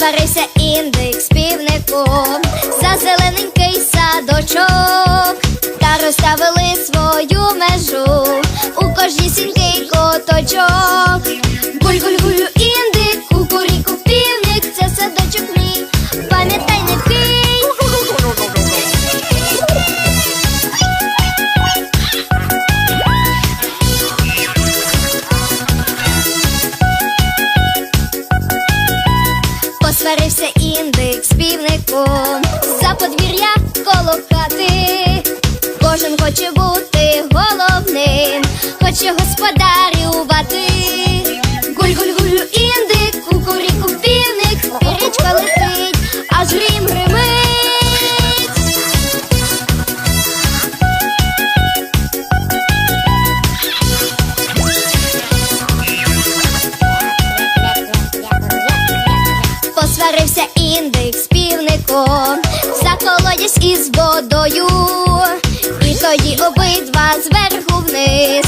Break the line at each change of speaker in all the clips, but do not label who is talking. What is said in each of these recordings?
Посварився індик з півником за зелененький садочок та розставили свою межу у кожній сінький коточок. Посварився індик з за подвір'я коло хати. Кожен хоче бути головним, хоче господарювати. Індик з півником за колодязь із водою. І тоді обидва зверху вниз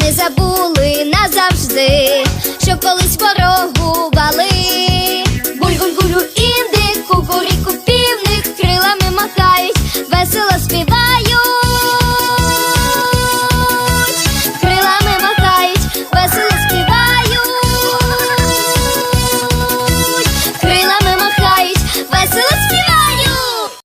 Не забули назавжди, що колись ворогували.